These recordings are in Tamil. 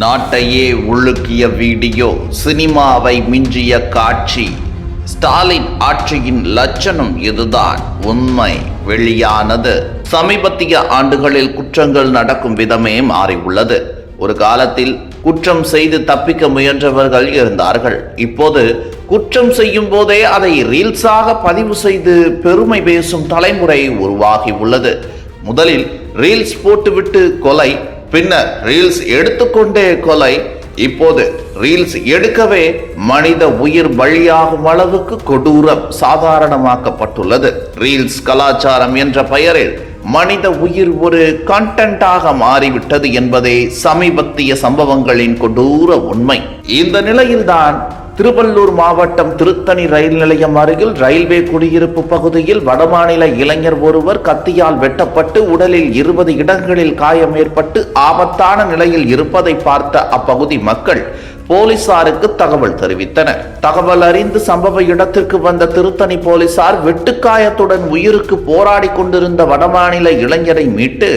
நாட்டையே உழுக்கிய வீடியோ சினிமாவை மிஞ்சிய காட்சி. ஸ்டாலின் ஆட்சியின் லட்சணம் இதுதான். உண்மை வெளியானது. சமீபத்திய ஆண்டுகளில் குற்றங்கள் நடக்கும் விதமே மாறியுள்ளது. ஒரு காலத்தில் குற்றம் செய்து தப்பிக்க முயன்றவர்கள் இருந்தார்கள். இப்போது குற்றம் செய்யும் போதே அதை ரீல்ஸாக பதிவு செய்து பெருமை பேசும் தலைமுறை உருவாகி உள்ளது முதலில் ரீல்ஸ் போட்டுவிட்டு கொலை பின்னர் ரீல்ஸ் எடுத்துக்கொண்டே கொலை. இப்போது ரீல்ஸ் எடுக்கவே மனித உயிர் பலியாகும் அளவுக்கு கொடூரம் சாதாரணமாக்கப்பட்டுள்ளது. ரீல்ஸ் கலாச்சாரம் என்ற பெயரில் மனித உயிர் ஒரு கண்டென்ட்டாக மாறிவிட்டது என்பதே சமீபத்திய சம்பவங்களின் கொடூர உண்மை. இந்த நிலையில்தான் திருவள்ளூர் மாவட்டம் திருத்தணி ரயில் நிலையம் அருகில் ரயில்வே குடியிருப்பு பகுதியில் வடமாநில இளைஞர் ஒருவர் கத்தியால் வெட்டப்பட்டு உடலில் இருபது இடங்களில் காயம் ஏற்பட்டு ஆபத்தான நிலையில் இருப்பதை பார்த்த அப்பகுதி மக்கள் போலீசாருக்கு தகவல் தெரிவித்தனர் தகவல் அறிந்து சம்பவ இடத்திற்கு வந்த திருத்தணி போலீசார் வெட்டுக்காயத்துடன் உயிருக்கு போராடி கொண்டிருந்த வடமாநில இளைஞரை மீட்டு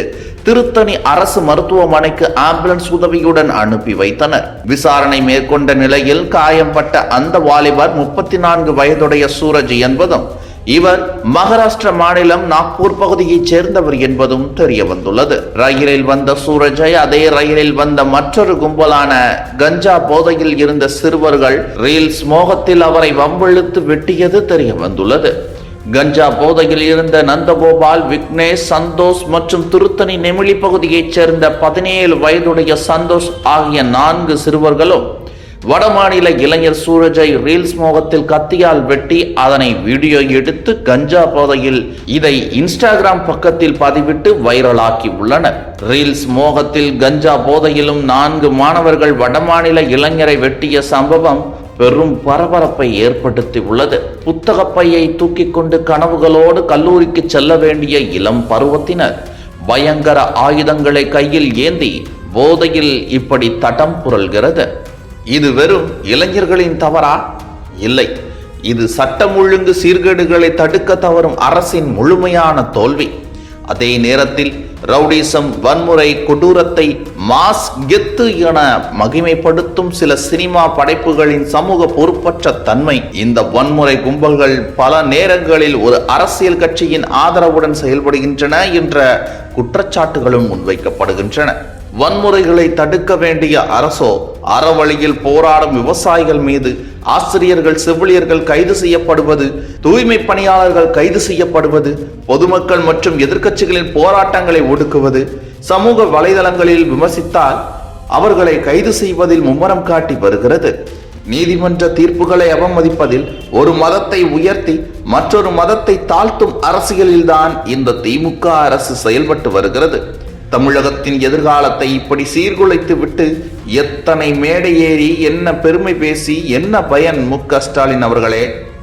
திருத்தணி அரசு மருத்துவமனைக்கு ஆம்புலன்ஸ் உதவியுடன் அனுப்பி வைத்தனர். விசாரணை மேற்கொண்ட நிலையில் காயம்பட்ட அந்த வாலிபர் முப்பத்தி நான்கு வயதுடைய சூரஜ் என்பதும் இவர் மகாராஷ்டிர மாநிலம் நாக்பூர் பகுதியைச் சேர்ந்தவர் என்பதும் தெரிய வந்துள்ளது ரயிலில் வந்த சூரஜை அதே ரயிலில் வந்த மற்றொரு கும்பலான கஞ்சா போதையில் இருந்த சிறுவர்கள் ரீல்ஸ் மோகத்தில் அவரை வம்பிழுத்து வெட்டியது தெரிய வந்துள்ளது கஞ்சா போதையில் இருந்த நந்தகோபால் விக்னேஷ் சந்தோஷ் மற்றும் திருத்தணி நெமிழி பகுதியைச் சேர்ந்த பதினேழு வயதுடைய சந்தோஷ் ஆகிய நான்கு சிறுவர்களும் வடமாநில இளைஞர் சூரஜை ரீல்ஸ் மோகத்தில் கத்தியால் வெட்டி அதனை வீடியோ எடுத்து கஞ்சா போதையில் இதை இன்ஸ்டாகிராம் பக்கத்தில் பதிவிட்டு வைரலாக்கி உள்ளனர். ரீல்ஸ் மோகத்தில் கஞ்சா போதையிலும் நான்கு மாணவர்கள் வடமாநில இளைஞரை வெட்டிய சம்பவம் பெரும் பரபரப்பை ஏற்படுத்தி உள்ளது. புத்தகப்பையை தூக்கி கொண்டு கனவுகளோடு கல்லூரிக்கு செல்ல வேண்டிய இளம் பருவத்தினர் பயங்கர ஆயுதங்களை கையில் ஏந்தி போதையில் இப்படி தடம் புரள்கிறது. இது வெறும் இளைஞர்களின் தவறா? இல்லை. இது சட்டம் ஒழுங்கு சீர்கேடுகளை தடுக்க தவறும் அரசின் முழுமையான தோல்வி. அதே நேரத்தில் ரவுடிசம் வன்முறை கொடூரத்தை மாஸ் கெத்து என மகிமைப்படுத்தும் சில சினிமா படைப்புகளின் சமூக பொறுப்பற்ற தன்மை. இந்த வன்முறை கும்பல்கள் பல நேரங்களில் ஒரு அரசியல் கட்சியின் ஆதரவுடன் செயல்படுகின்றன என்ற குற்றச்சாட்டுகளும் முன்வைக்கப்படுகின்றன. வன்முறைகளை தடுக்க வேண்டிய அரசோ அறவழியில் போராடும் விவசாயிகள் மீது ஆசிரியர்கள் செவிலியர்கள் கைது செய்யப்படுவது தூய்மை பணியாளர்கள் கைது செய்யப்படுவது பொதுமக்கள் மற்றும் எதிர்க்கட்சிகளின் போராட்டங்களை ஒடுக்குவது சமூக வலைதளங்களில் விமர்சித்தால் அவர்களை கைது செய்வதில் மும்முரம் காட்டி வருகிறது. நீதிமன்ற தீர்ப்புகளை அவமதிப்பதில் ஒரு மதத்தை உயர்த்தி மற்றொரு மதத்தை தாழ்த்தும் அரசியலில்தான் இந்த திமுக அரசு செயல்பட்டு வருகிறது. தமிழகத்தின் எதிர்காலத்தை இப்படி சீர்குலைத்து விட்டு எத்தனை மேடை ஏறி என்ன பெருமை பேசி என்ன பயன் மு ஸ்டாலின் அவர்களே?